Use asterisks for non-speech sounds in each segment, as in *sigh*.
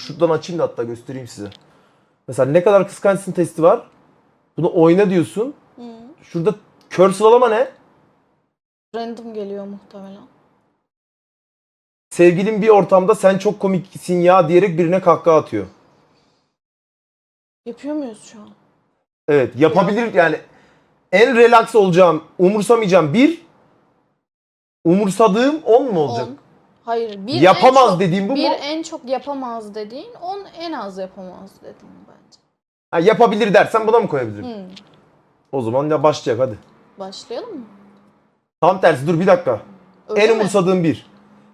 şuradan açayım da hatta göstereyim size. Mesela ne kadar kıskançsın testi var. Bunu oyna diyorsun. Hı. Şurada kör sıralama ne? Random geliyor muhtemelen. Sevgilin bir ortamda sen çok komiksin ya diyerek birine kahkaha atıyor. Yapıyor muyuz şu an? Evet yapabilir yani en relax olacağım, umursamayacağım bir, umursadığım 10 mu olacak? On. Hayır. Bir Yapamaz en çok, dediğim bu bir mu? en çok yapamaz dediğin, on en az yapamaz dediğin bence. Ha, yapabilir dersen buna mı koyabilirim? Hı. O zaman ya başlayacak hadi. Başlayalım mı? Tam tersi dur bir dakika. Öyle en mi? umursadığım bir.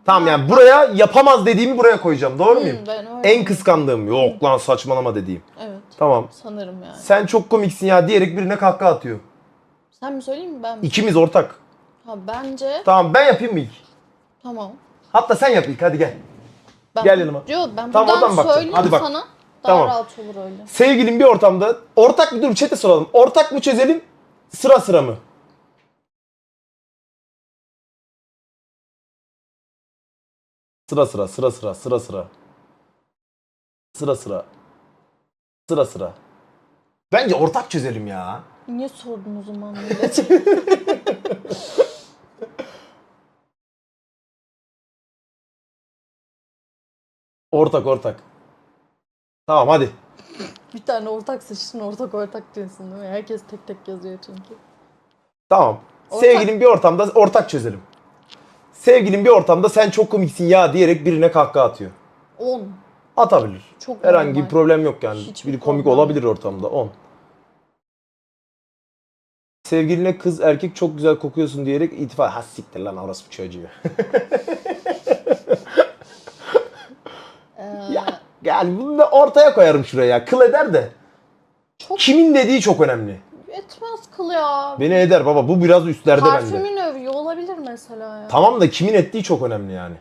Tamam yani buraya yapamaz dediğimi buraya koyacağım. Doğru Hı, muyum? ben öyle. En kıskandığım yok lan saçmalama dediğim. Evet. Tamam. Sanırım yani. Sen çok komiksin ya diyerek birine kahkaha atıyor. Sen mi söyleyeyim mi ben mi? İkimiz ortak. Ha bence Tamam ben yapayım mı ilk? tamam. Hatta sen yap ilk hadi gel. Ben, Gel yanıma. Yok ben Tamam, buradan oradan söyleyeyim Hadi bak. sana. Daha Tamam. rahat olur öyle. Sevgilin bir ortamda ortak bir dur chat'e soralım. Ortak mı çözelim? Sıra sıra mı? Sıra sıra sıra sıra sıra sıra. Sıra sıra. Sıra sıra. Bence ortak çözelim ya. Niye sordun o zaman? *laughs* Ortak ortak. Tamam hadi. bir tane ortak seçtin ortak ortak diyorsun değil mi? Herkes tek tek yazıyor çünkü. Tamam. Ortak. Sevgilin bir ortamda ortak çözelim. Sevgilin bir ortamda sen çok komiksin ya diyerek birine kahkaha atıyor. 10. Atabilir. Çok Herhangi bir normal. problem yok yani. Hiçbir Biri komik problem olabilir ortamda. 10. Sevgiline kız erkek çok güzel kokuyorsun diyerek itifa. Ha siktir lan orası bir çocuğu. *laughs* Ee, ya, yani bunu da ortaya koyarım şuraya. Kıl eder de. çok Kimin dediği çok önemli. etmez kıl ya. Beni eder baba. Bu biraz üstlerde bende. Parfümün övüyor olabilir mesela ya. Tamam da kimin ettiği çok önemli yani.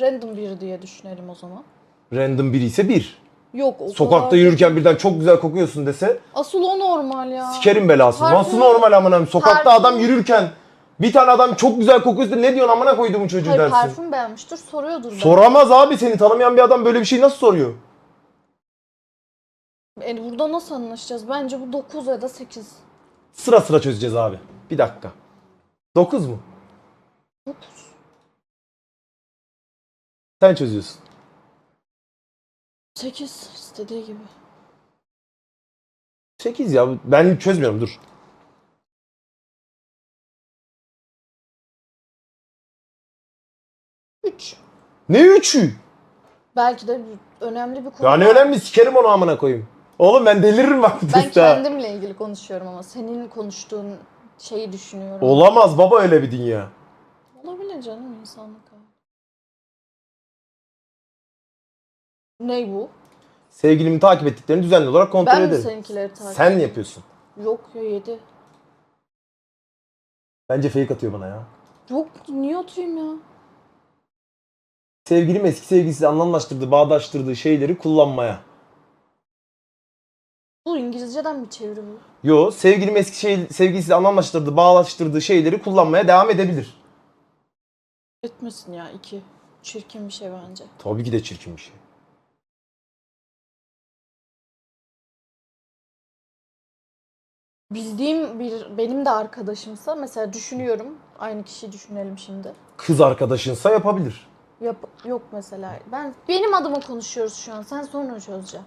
Random biri diye düşünelim o zaman. Random biri ise bir. Yok o Sokakta kadar- yürürken birden çok güzel kokuyorsun dese Asıl o normal ya. sikerim belası. Parfüm- Nasıl normal amına? Sokakta Parfüm- adam yürürken bir tane adam çok güzel kokuyorsa ne diyorsun amına koyduğumun çocuğu Hayır dersin. parfüm beğenmiştir soruyordur. belki. Soramaz abi seni tanımayan bir adam böyle bir şey nasıl soruyor? Yani burada nasıl anlaşacağız? Bence bu 9 ya da 8. Sıra sıra çözeceğiz abi. Bir dakika. 9 mu? 9. Sen çözüyorsun. 8 istediği gibi. 8 ya. Ben çözmüyorum dur. 3. Ne 3'ü? Belki de önemli bir konu. Ya ne var. önemli sikerim onu amına koyayım. Oğlum ben deliririm bak Ben kendimle ilgili konuşuyorum ama senin konuştuğun şeyi düşünüyorum. Olamaz baba öyle bir dünya. Olabilir canım insanlık. Ne bu? Sevgilimi takip ettiklerini düzenli olarak kontrol Ben mi ederim. seninkileri takip Sen yapıyorsun. Yok ya 7. Bence fake atıyor bana ya. Yok niye atayım ya? Sevgilim eski sevgilisiyle anlamlaştırdığı, bağdaştırdığı şeyleri kullanmaya. Bu İngilizceden mi çeviri bu? Yo, sevgilim eski şey, sevgilisiyle anlamlaştırdığı, bağdaştırdığı şeyleri kullanmaya devam edebilir. Etmesin ya 2. Çirkin bir şey bence. Tabii ki de çirkin bir şey. Bildiğim bir benim de arkadaşımsa mesela düşünüyorum. Aynı kişiyi düşünelim şimdi. Kız arkadaşınsa yapabilir. Yap, yok mesela. Ben benim adıma konuşuyoruz şu an. Sen sonra çözeceksin.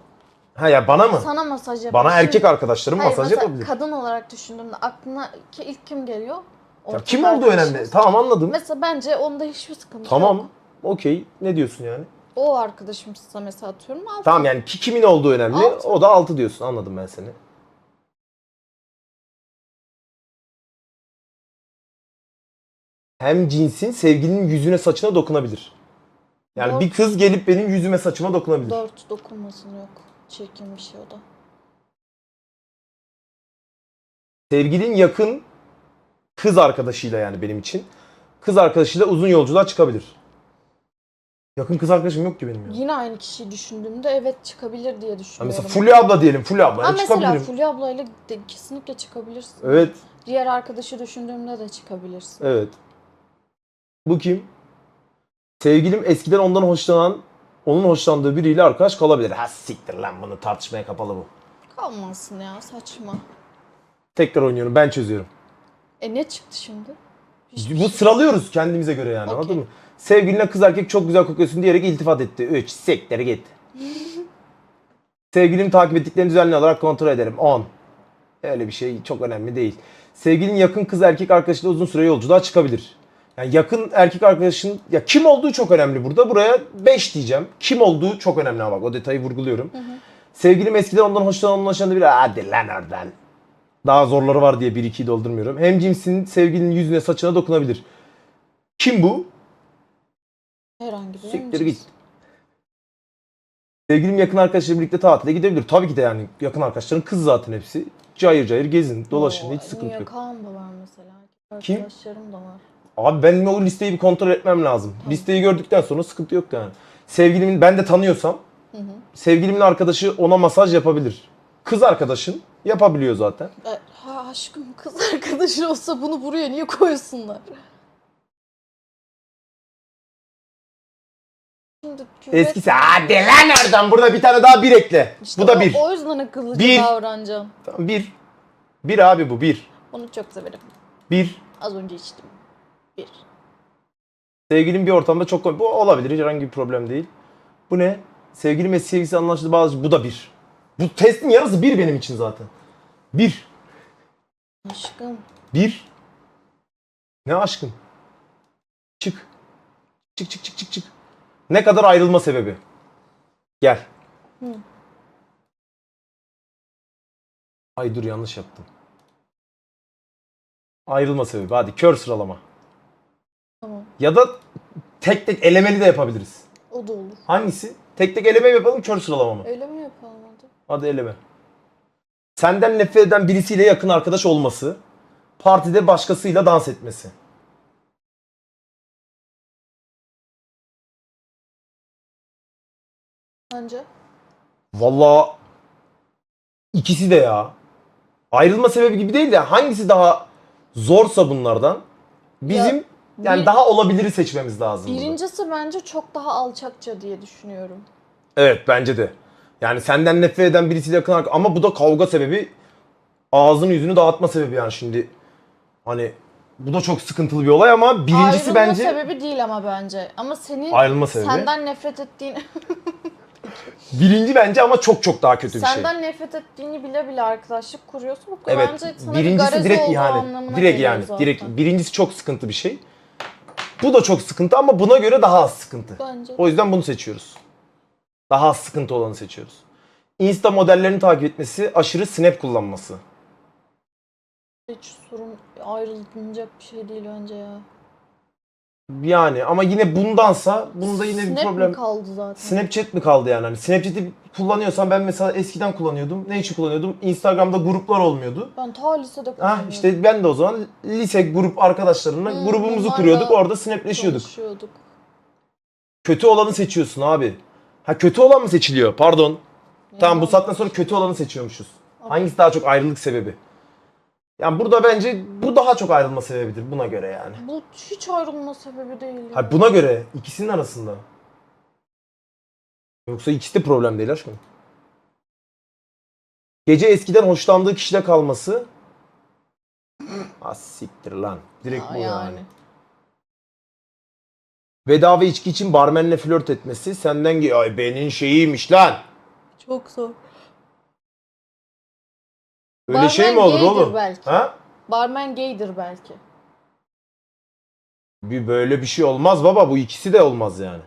Ha ya bana mı? Sana masaj yapar. Bana erkek arkadaşlarım Hayır, masaj mesela yapabilir. kadın olarak düşündüğümde aklına ki ilk kim geliyor? Ya Ortak kim olduğu arkadaşımız. önemli. Tamam anladım. Mesela bence onda hiçbir sıkıntı Tamam. yok. Okey. Ne diyorsun yani? O arkadaşımsa mesela atıyorum altı. Tamam yani ki kimin olduğu önemli. Altı. O da 6 diyorsun. Anladım ben seni. Hem cinsin sevgilinin yüzüne saçına dokunabilir. Yani Dört. bir kız gelip benim yüzüme saçıma dokunabilir. Dört dokunmasın yok. Çirkin bir şey o da. Sevgilin yakın kız arkadaşıyla yani benim için. Kız arkadaşıyla uzun yolculuğa çıkabilir. Yakın kız arkadaşım yok ki benim ya. Yine aynı kişiyi düşündüğümde evet çıkabilir diye Ha düşünüyorum. mesela Fulya abla diyelim. Fulya abla. Ha mesela çıkabilirim. Fulya ablayla de kesinlikle çıkabilirsin. Evet. Diğer arkadaşı düşündüğümde de çıkabilirsin. Evet. Bu kim? Sevgilim eskiden ondan hoşlanan, onun hoşlandığı biriyle arkadaş kalabilir. Ha siktir lan bunu tartışmaya kapalı bu. Kalmasın ya saçma. Tekrar oynuyorum ben çözüyorum. E ne çıktı şimdi? Bu sıralıyoruz kendimize göre yani Okey. anladın mı? Sevgiline kız erkek çok güzel kokuyorsun diyerek iltifat etti. 3. Siktir git. *laughs* Sevgilim takip ettiklerini düzenli olarak kontrol ederim. 10. Öyle bir şey çok önemli değil. Sevgilin yakın kız erkek arkadaşıyla uzun süre yolculuğa çıkabilir. Yani yakın erkek arkadaşın ya kim olduğu çok önemli burada. Buraya 5 diyeceğim. Kim olduğu çok önemli ama bak o detayı vurguluyorum. Sevgilim eskiden ondan hoşlanan hoşlanan biri hadi lan oradan. Daha zorları var diye 1-2'yi doldurmuyorum. Hem cinsin sevgilinin yüzüne saçına dokunabilir. Kim bu? Herhangi bir Siktir git. Sevgilim yakın arkadaşlarıyla birlikte tatile gidebilir. Tabii ki de yani yakın arkadaşların kız zaten hepsi. Cayır cayır gezin, dolaşın Oo, hiç sıkıntı yok. Kaan da var mesela. Kim? Arkadaşlarım da var. Abi benim o listeyi bir kontrol etmem lazım. Listeyi gördükten sonra sıkıntı yok yani. Sevgilimin ben de tanıyorsam Hı hı. sevgilimin arkadaşı ona masaj yapabilir. Kız arkadaşın yapabiliyor zaten. E, ha aşkım kız arkadaşı olsa bunu buraya niye? Şimdi küvet- Eskisi hadi lan oradan burada bir tane daha bir ekle. İşte bu da o- bir. O yüzden akıllıca Bir. davranacağım. Tamam, bir. Bir abi bu bir. Onu çok severim. Bir. Az önce içtim. Bir. Sevgilim bir ortamda çok komik. Bu olabilir. Herhangi bir problem değil. Bu ne? Sevgilim eski sevgilisi anlaşıldı bazı. Bu da bir. Bu testin yarısı bir benim için zaten. Bir. Aşkım. Bir. Ne aşkım? Çık. Çık çık çık çık çık. Ne kadar ayrılma sebebi? Gel. Hı. Ay dur yanlış yaptım. Ayrılma sebebi. Hadi kör sıralama. Ya da tek tek elemeli de yapabiliriz. O da olur. Hangisi? Tek tek eleme mi yapalım kör sıralama mı? Öyle mi yapalım hadi? Hadi eleme. Senden nefret eden birisiyle yakın arkadaş olması. Partide başkasıyla dans etmesi. Bence. Vallahi ikisi de ya. Ayrılma sebebi gibi değil de hangisi daha zorsa bunlardan bizim Ya, yani bir- daha olabiliri seçmemiz lazım. burada. Birincisi bence çok daha alçakça diye düşünüyorum. Evet bence de. Yani senden nefret eden birisiyle yakın arkadaş ama bu da kavga sebebi ağzını yüzünü dağıtma sebebi yani şimdi hani bu da çok sıkıntılı bir olay ama birincisi Ayrılma bence sebebi değil ama bence. Ama senin ayrılma sebebi. senden nefret ettiğini *laughs* Birinci bence ama çok çok daha kötü bir şey. senden nefret ettiğini bile bile arkadaşlık kuruyorsun. Bu Evet. bence sana bir Birincisi garezi direkt olduğu ihanet. anlamına Direkt geliyor yani. zaten. Direkt birincisi çok sıkıntı bir şey. Bu da çok sıkıntı ama buna göre daha az sıkıntı. Bence. O yüzden bunu seçiyoruz. Daha az sıkıntı olanı seçiyoruz. Insta modellerini takip etmesi, aşırı snap kullanması. Hiç sorun ayrılınacak bir şey değil bence ya. Yani ama yine bundansa bunda yine bir Snap problem. mi kaldı zaten? Snapchat mi kaldı yani? Hani Snapchat'i kullanıyorsan ben mesela eskiden kullanıyordum. Ne için kullanıyordum? Instagram'da gruplar olmuyordu. Ben ta lisede kullanıyordum. işte ben de o zaman lise grup arkadaşlarımla Hmm, grubumuzu bunlarla kuruyorduk. Orada snapleşiyorduk. Konuşuyorduk. Kötü olanı seçiyorsun abi. Ha kötü olan mı seçiliyor? Pardon. Tamam bu saatten sonra kötü olanı seçiyormuşuz. Hangisi daha çok ayrılık sebebi? Yani burada bence bu daha çok ayrılma sebebidir buna göre yani. Bu hiç ayrılma sebebi değil. ya. Ha buna göre ikisinin arasında. Yoksa ikisi de problem değil aşkım. Gece eskiden hoşlandığı kişide kalması. Ha siktir lan. Direkt Ha, bu yani. yani. Bedava içki için barmenle flört etmesi senden ge- ay benim şeyiymiş lan. Çok zor. Öyle Barmen şey mi olur gaydir oğlum? belki. Ha? Barmen gaydir belki. Bir böyle bir şey olmaz baba. Bu ikisi de olmaz yani.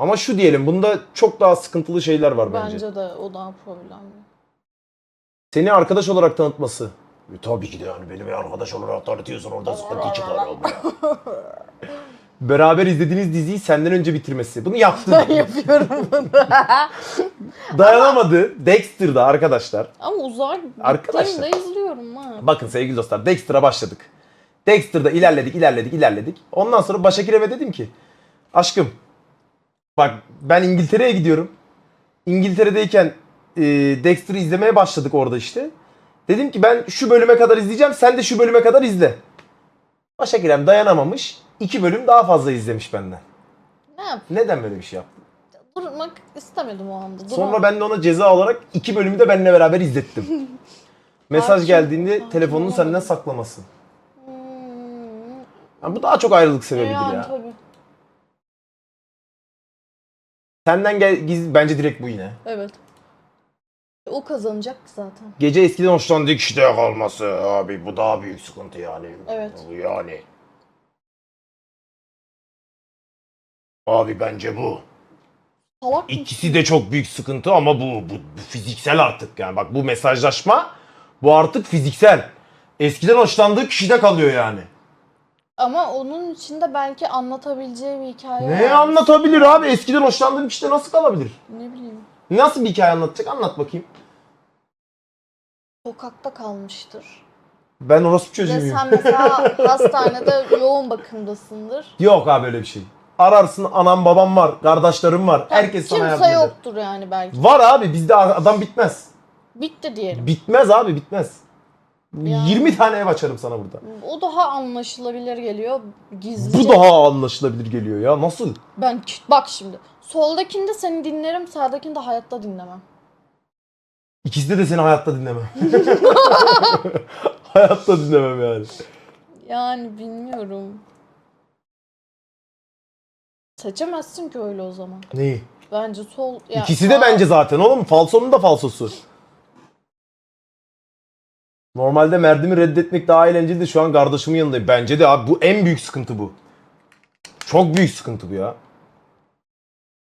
Ama şu diyelim bunda çok daha sıkıntılı şeyler var bence. Bence de o daha problemli. Seni arkadaş olarak tanıtması. E, tabii ki de yani beni bir arkadaş olarak tanıtıyorsun orada sıkıntı çıkar oğlum *laughs* ya. Beraber izlediğiniz diziyi senden önce bitirmesi. Bunu yaptı. Ben yapıyorum bunu. *laughs* Dayanamadı. Dexter'da arkadaşlar. Ama uzak Arkadaşlar. gittiğimde izliyorum ha. Bakın sevgili dostlar Dexter'a başladık. Dexter'da ilerledik ilerledik ilerledik. Ondan sonra Başakir'e dedim ki aşkım bak ben İngiltere'ye gidiyorum. İngiltere'deyken e, Dexter'ı izlemeye başladık orada işte. Dedim ki ben şu bölüme kadar izleyeceğim sen de şu bölüme kadar izle. Başakirem dayanamamış. iki bölüm daha fazla izlemiş benden. yap? Neden böyle bir şey yaptın? Durmak istemedim o anda. Duram- Sonra ben de ona ceza olarak iki bölümü de benimle beraber izlettim. *laughs* Mesaj Hakim- geldiğinde hakim telefonunu olamadım. senden saklaması. Hmm, Ha, bu daha çok ayrılık sebebidir yani ya. tabii. Senden gel giz bence direkt bu yine. Evet. O kazanacak zaten. Gece eskiden hoşlandığı kişide kalması abi bu daha büyük sıkıntı yani. Evet. Yani. Abi bence bu. Salak mı? İkisi de çok büyük sıkıntı ama bu, bu, bu fiziksel artık yani. Bak bu mesajlaşma bu artık fiziksel. Eskiden hoşlandığı kişide kalıyor yani. Ama onun içinde belki anlatabileceği bir hikaye Ne var. anlatabilir abi? Eskiden hoşlandığım kişide nasıl kalabilir? Ne bileyim. Nasıl bir hikaye anlatacak? Anlat bakayım. Sokakta kalmıştır. Ben orospu Ve çocuğuyum. sen mesela *laughs* hastanede yoğun bakımdasındır. Yok abi böyle bir şey. Ararsın anam babam var, kardeşlerim var. Herkes sana yardım Kimse eder. yoktur yani belki. Var abi bizde adam bitmez. Bitti diyelim. Bitmez abi bitmez. Ya. 20 tane ev açarım sana burada. O daha anlaşılabilir geliyor. Gizlice. Bu daha anlaşılabilir geliyor ya. Nasıl? Ben bak şimdi. Soldakinde seni dinlerim, sağdakinde hayatta dinlemem. İkisi de seni hayatta dinlemem. *laughs* hayatta dinlemem yani. Yani bilmiyorum. Seçemezsin ki öyle o zaman. Neyi? Bence sol... ya İkisi de sağ- bence zaten oğlum. Falsonun da falsosu. Normalde Merdim'i reddetmek daha eğlenceli de şu an kardeşimin yanındayım. Bence de abi bu en büyük sıkıntı bu. Çok büyük sıkıntı bu ya.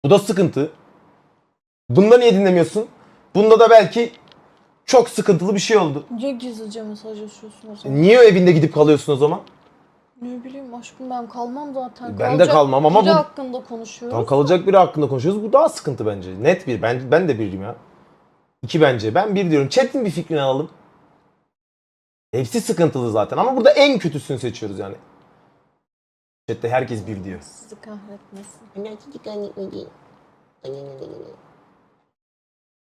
Bu da sıkıntı. Bunda niye dinlemiyorsun? Bunda da belki çok sıkıntılı bir şey oldu. Niye gizlice mesajlaşıyorsun o zaman? Niye evinde gidip kalıyorsun o zaman? Ne bileyim aşkım ben kalmam zaten. Ben de kalmam ama biri bu- hakkında konuşuyoruz. Tam kalacak biri hakkında konuşuyoruz. Bu daha sıkıntı bence. Net bir. Ben, ben de biriyim ya. İki bence. Ben bir diyorum. Chat'in bir fikrini alalım. Hepsi sıkıntılı zaten ama burada en kötüsünü seçiyoruz yani. Chat'te herkes bir diyor. Sizi kahretmesin.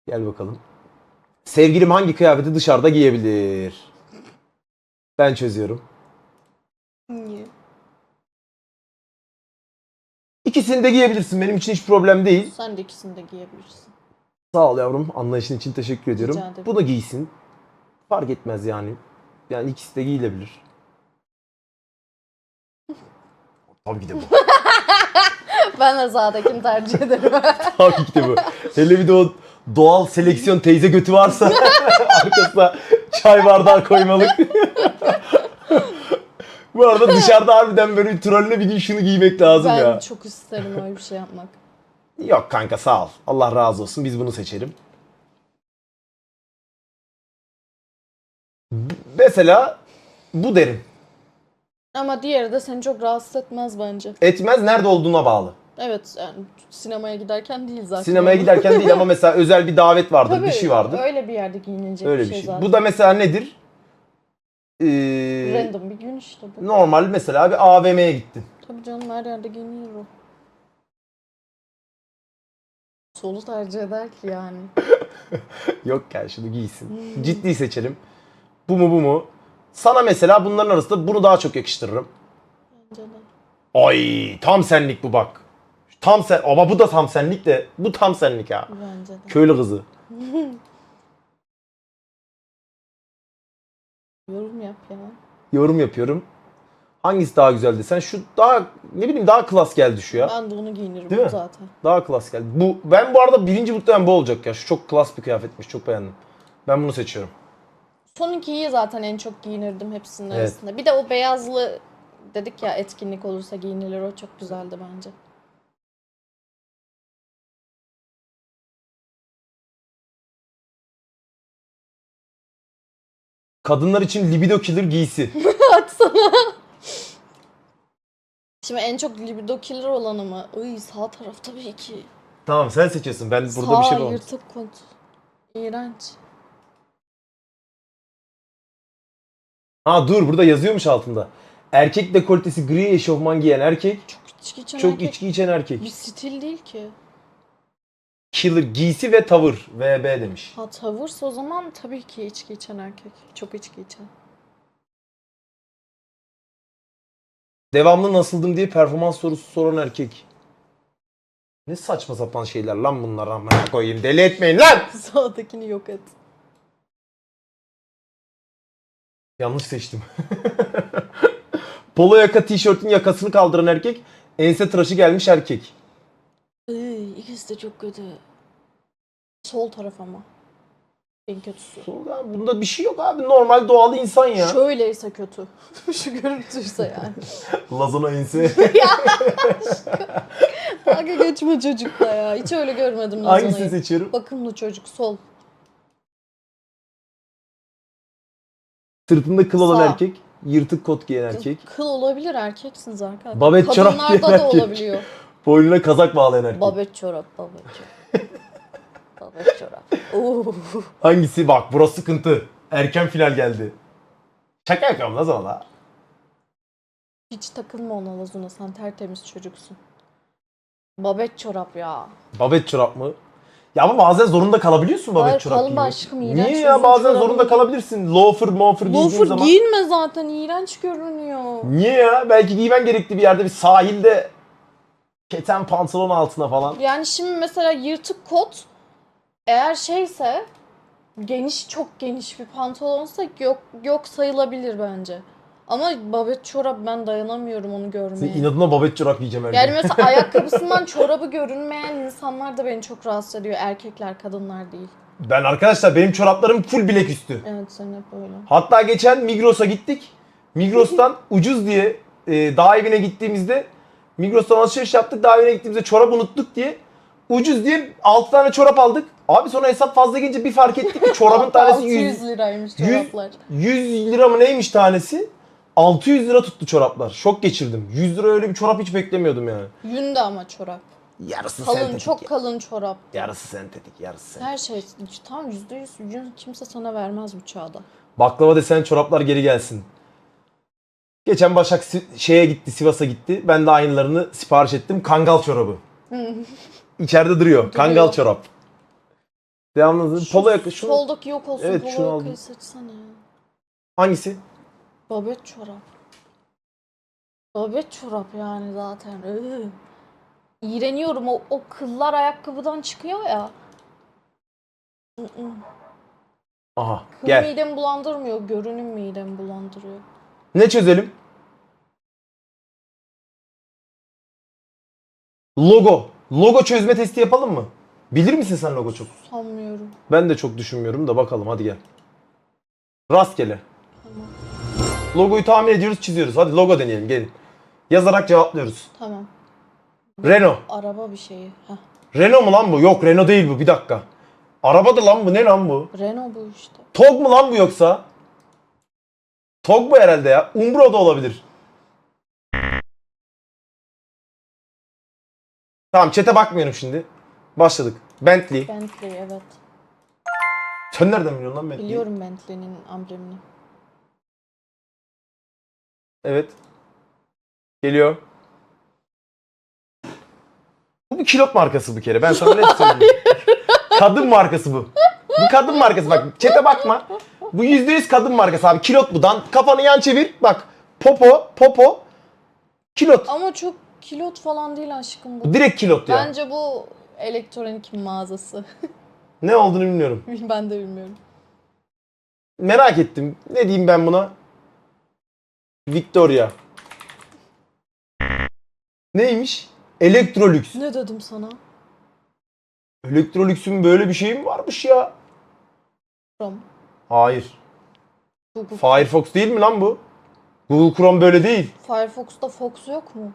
Gel bakalım. Sevgilim hangi kıyafeti dışarıda giyebilir? Ben çözüyorum. Niye? İkisini de giyebilirsin. Benim için hiç problem değil. Sen de ikisini de giyebilirsin. Sağ ol yavrum. Anlayışın için teşekkür ediyorum. Rica ederim. Bu da giysin. Fark etmez yani. Yani ikisi de giyilebilir. Tabii ki de bu. *laughs* Ben de sağdakini tercih ederim. *laughs* Tabii ki de bu. Hele bir de o doğal seleksiyon teyze götü varsa *laughs* arkasına çay bardağı koymalık. bu arada dışarıda harbiden böyle trolle bir gün şunu giymek lazım ben ya. çok isterim öyle bir şey yapmak. Yok kanka sağ ol. Allah razı olsun. Biz bunu seçelim. Mesela bu derim. Ama diğeri de seni çok rahatsız etmez bence. Etmez nerede olduğuna bağlı. Evet yani sinemaya giderken değil zaten. Sinemaya giderken değil ama mesela özel bir davet vardır, Tabii, bir şey vardır. Öyle bir yerde giyinilecek Öyle bir şey, zaten. Bu da mesela nedir? Ee, Random bir gün işte bu. normal mesela bir AVM'ye gittin. Tabii canım her yerde giyinilir o. Solu tercih eder ki yani. *laughs* Yok gel şunu giysin. Hmm. Ciddi seçelim. Bu mu bu mu? Sana mesela bunların arasında bunu daha çok yakıştırırım. Bence de. Ay tam senlik bu bak. Tam sen ama bu da tam senlik de bu tam senlik ha. Bence de. Köylü kızı. *laughs* Yorum yap ya. Yorum yapıyorum. Hangisi daha güzel desen şu daha ne bileyim daha klas geldi şu ya. Ben de onu giyinirim Değil mi? zaten. Daha klas geldi. Bu ben bu arada birinci muhtemelen bu olacak ya. Şu çok klas bir kıyafetmiş. Çok beğendim. Ben bunu seçiyorum. Son ikiyi zaten en çok giyinirdim hepsinin Evet. arasında. Bir de o beyazlı dedik ya etkinlik olursa giyinilir o çok güzeldi bence. Kadınlar için libido killer giysi. *laughs* Atsana. Şimdi en çok libido killer olanı mı? Iy sağ taraf tabii ki. tamam sen seçiyorsun. Ben burada sağ bir şey yapamam. yırtık kont. İğrenç. Ha dur burada yazıyormuş altında. Erkek dekoltesi gri eşofman giyen erkek. Çok içki içen Çok erkek. içki içen erkek. Bir stil değil ki. Killer giysi ve tavır. VB demiş. Ha tavırsa o zaman tabii ki içki içen erkek. Çok içki içen. Devamlı nasıldım diye performans sorusu soran erkek. Ne saçma sapan şeyler lan bunlar amına koyayım. Deli etmeyin lan. *laughs* Sağdakini yok et. Yanlış seçtim. *laughs* Polo yaka tişörtün yakasını kaldıran erkek, ense tıraşı gelmiş erkek. Iy, ikisi de çok kötü. Sol taraf ama. En kötüsü. Ya Bunda bir şey yok abi. Normal doğal insan ya. Şöyleyse kötü. *laughs* Şu görüntüyse yani. *laughs* Lazona ense. Dalga geçme çocukla ya. Hiç öyle görmedim Hangisini seçiyorum? Bakımlı çocuk sol. Sırtında kıl olan Sağ. erkek, yırtık kot giyen erkek, Kıl olabilir erkeksiniz arkadaşlar. Babet çorap giyen Kadınlarda da erkek. olabiliyor. boynuna kazak bağlayan erkek. Babet çorap, babet çorap. *laughs* babet çorap. Oo. Hangisi? Bak burası sıkıntı. Erken final geldi. Şaka yapıyorum lan sana. Hiç takılma ona Lazuna sen tertemiz çocuksun. Babet çorap ya. Babet çorap mı? Ya ama bazen zorunda kalabiliyorsun babet Hayır, çorap kalın giymek. aşkım, iğrenç Niye ya uzun bazen çorabı zorunda kalabilirsin. Loafer, mofer giydiğin Loafer zaman. giyinme zaten iğrenç görünüyor. Niye ya? Belki giymen gerekli bir yerde bir sahilde keten pantolon altına falan. Yani şimdi mesela yırtık kot eğer şeyse geniş çok geniş bir pantolonsa yok yok sayılabilir bence. Ama babet çorap ben dayanamıyorum onu Senin görmeye. inadına babet çorap giyeceğim her gün. Yani mesela *laughs* ayakkabısından çorabı görünmeyen insanlar da beni çok rahatsız ediyor. Erkekler, kadınlar değil. Ben arkadaşlar benim çoraplarım full bilek üstü. Evet sen hep öyle. Hatta geçen Migros'a gittik. Migros'tan *laughs* ucuz diye e, dağ evine gittiğimizde Migros'tan alışveriş yaptık. Dağ evine gittiğimizde çorap unuttuk diye ucuz diye 6 tane çorap aldık. Abi sonra hesap fazla gelince bir fark ettik ki çorabın tanesi 600 100, liraymış yüz- çoraplar. 100 lira mı neymiş tanesi? 600 lira tuttu çoraplar. Şok geçirdim. 100 lira öyle bir çorap hiç beklemiyordum yani. Yünde ama çorap. Yarısı Kalın, sentetik. çok kalın çorap. Yarısı sentetik, yarısı sentetik. Her şey tam yüzde yüz yün kimse sana vermez bu çağda. Baklava desen çoraplar geri gelsin. Geçen Başak şeye gitti, Sivas'a gitti. Ben de aynılarını sipariş ettim. Kangal çorabı. İçeride duruyor. Kangal çorap. Devamlı polo yaka. Şunu, Soldaki yok olsun. Evet, Polo şunu yakayı seçsene ya. hangisi? Babet çorap. Babet çorap yani zaten. Iı. İğreniyorum o, o kıllar ayakkabıdan çıkıyor ya. Aha Kıl gel. midemi bulandırmıyor, görünüm midemi bulandırıyor. Ne çözelim? Logo. Logo çözme testi yapalım mı? Bilir misin sen logo çok? Sanmıyorum. Ben de çok düşünmüyorum da bakalım hadi gel. Rastgele. Logoyu tahmin ediyoruz, çiziyoruz. Hadi logo deneyelim gelin. Yazarak cevaplıyoruz. Tamam. Renault. Araba bir şeyi. Heh. Renault mu lan bu? Yok Renault değil bu. Bir dakika. Araba da lan bu. Ne lan bu? Renault bu işte. Tog mu lan bu yoksa? Tog bu herhalde ya. Umbro da olabilir. Tamam çete bakmıyorum şimdi. Başladık. Bentley. Bentley evet. Sen nereden biliyorsun lan Bentley'i? Biliyorum Bentley'nin amblemini. Evet. Geliyor. Bu bir kilot markası bir kere. Ben sana net söyleyeyim. *laughs* kadın markası bu. Bu kadın markası bak. Çete bakma. Bu %100 kadın markası abi. Kilot bu. Dan kafanı yan çevir. Bak. Popo, popo. Kilot. Ama çok kilot falan değil aşkım bu. Bu direkt kilot ya. Bence bu elektronik mağazası. Ne olduğunu bilmiyorum. *laughs* ben de bilmiyorum. Merak ettim. Ne diyeyim ben buna? Victoria. Neymiş? Electrolux. Ne dedim sana? Electrolux'un böyle bir şeyi mi varmış ya? Chrome. Hayır. Google. Firefox değil mi lan bu? Google Chrome böyle değil. Firefox'ta Fox yok mu?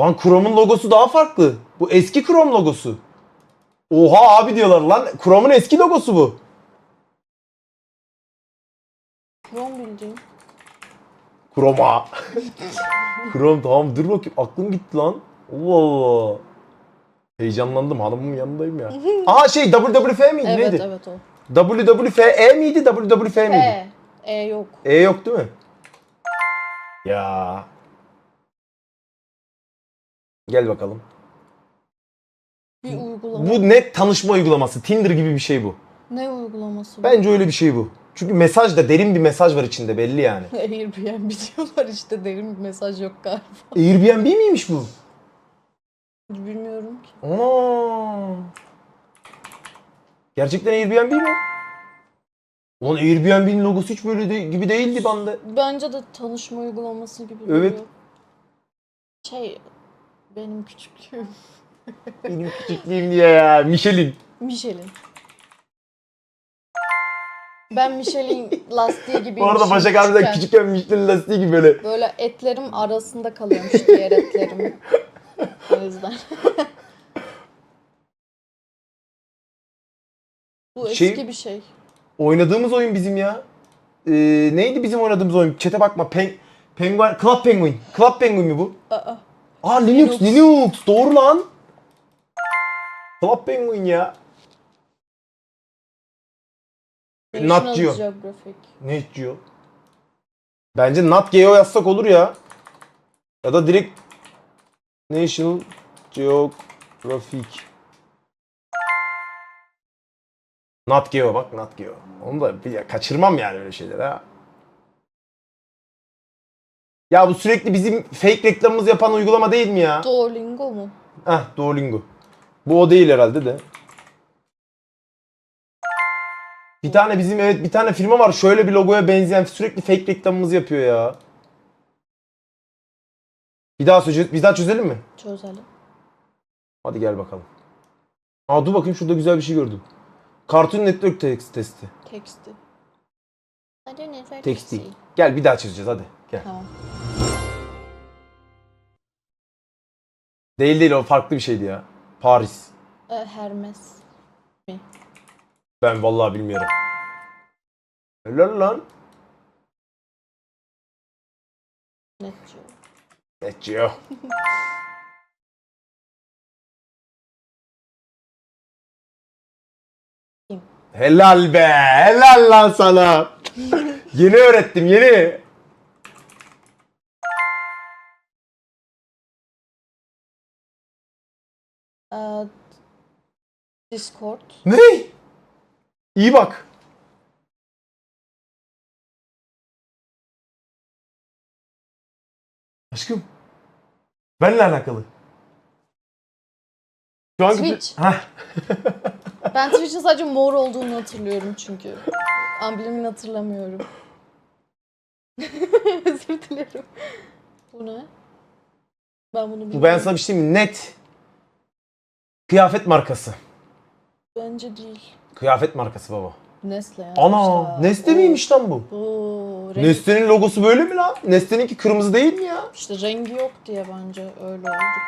Lan Chrome'un logosu daha farklı. Bu eski Chrome logosu. Oha abi diyorlar lan. Chrome'un eski logosu bu. Chrome bildiğin. Chrome'a. *laughs* Chrome tamam dur bakayım. Aklım gitti lan. Allah Allah. Heyecanlandım. Hanımın yanındayım ya. *laughs* Aa şey WWF miydi? Evet Neydi? evet o. WWF miydi? WWF miydi? E. E yok. E yok değil mi? Ya. Gel bakalım. Bir uygulama. Bu net tanışma uygulaması. Tinder gibi bir şey bu. Ne uygulaması bu? Bence öyle bir şey bu. Çünkü mesaj da derin bir mesaj var içinde belli yani. *laughs* Airbnb diyorlar işte derin bir mesaj yok galiba. Airbnb miymiş bu? Bilmiyorum ki. Ana. Gerçekten Airbnb mi? Ulan Airbnb'nin logosu hiç böyle de, gibi değildi bende. Bence de tanışma uygulaması gibi Evet. duruyor. Şey benim küçüklüğüm. Benim küçüklüğüm diye ya. Michelin. Michelin. Ben Michelin lastiği gibiyim. Bu arada Başak abi de küçükken Michelin lastiği gibi böyle. Böyle etlerim arasında kalıyormuş diğer etlerim. *laughs* o yüzden. Bu Şey- eski bir şey. Oynadığımız oyun bizim ya. Ee, neydi bizim oynadığımız oyun? Çete bakma. Pen Penguin, Club Penguin. Club Penguin mi bu? Aa, Aa Linux, Linux. Linux. Doğru lan. Club Penguin ya. Nat Geo. Geographic. Ne içiyor? Bence Nat Geo yazsak olur ya. Ya da direkt National Geographic. Nat Geo bak Nat Geo. Onu da bir kaçırmam yani öyle şeyler ha. Ya bu sürekli bizim fake reklamımız yapan uygulama değil mi ya? Duolingo mu? Heh Duolingo. Bu o değil herhalde de. Bir tane bizim evet bir tane firma var şöyle bir logoya benzeyen sürekli fake reklamımız yapıyor ya. Bir daha çöze bir daha çözelim mi? Çözelim. Hadi gel bakalım. Aa dur bakayım şurada güzel bir şey gördüm. Cartoon Network text testi. Teksti. Hadi ne Teksti. Gel bir daha çözeceğiz hadi. Gel. Tamam. Değil değil o farklı bir şeydi ya. Paris. Ee, Hermes. Ben vallahi bilmiyorum. Helal lan. Netçi. *laughs* Kim? Helal be. Helal lan sana. yeni öğrettim yeni. Ee, Discord. Ne? İyi bak. Aşkım. Benle alakalı. Şu an Twitch. Heh. *laughs* Ben Twitch'in sadece mor olduğunu hatırlıyorum çünkü. Amblemini hatırlamıyorum. *laughs* Özür dilerim. Bu ne? Ben bunu bilmiyorum. Bu ben sana bir şey diyeyim mi? Net. Kıyafet markası. Bence değil. Kıyafet markası baba. Nestle ya. Ana Nestle miymiş lan bu? Oo, renk, Nestle'nin logosu böyle mi lan? Nestle'ninki kırmızı değil mi ya? işte rengi yok diye bence öyle oldu.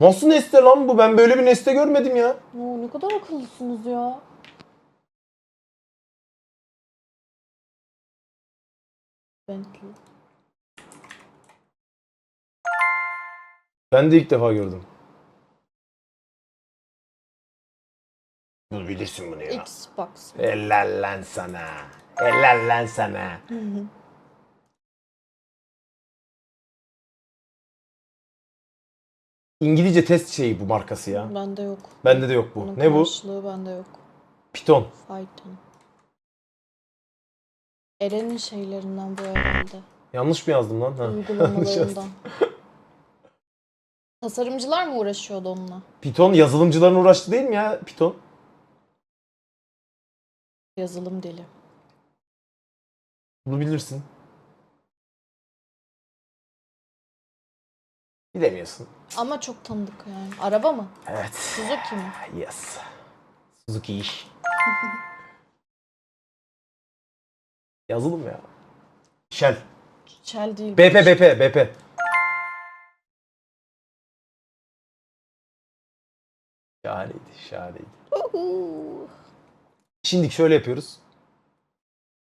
Nasıl Nestle lan bu? Ben böyle bir Nestle görmedim ya. Oo, ne kadar akıllısınız ya. Bentley. Ben de ilk defa gördüm. Bunu bilirsin bunu ya. Xbox. Helal lan sana. Helal lan sana. Hı hı. İngilizce test şeyi bu markası ya. Bende yok. Bende de yok bu. Bunun Ne bu? karşılığı bende yok. Python. Python. Eren'in şeylerinden bu herhalde. Yanlış mı yazdım lan? Ha. *laughs* Uygulamalarından. Tasarımcılar mı uğraşıyordu onunla? Python yazılımcıların uğraştı değil mi ya Python? Yazılım dili. Bunu bilirsin. Bilemiyorsun. Ama çok tanıdık yani. Araba mı? Evet. Suzuki mi? Yes. Suzuki iş. *laughs* Yazılım ya. Shell. Shell değil. BP BP BP. Şahaneydi, şahaneydi. Uhu. Şimdi şöyle yapıyoruz.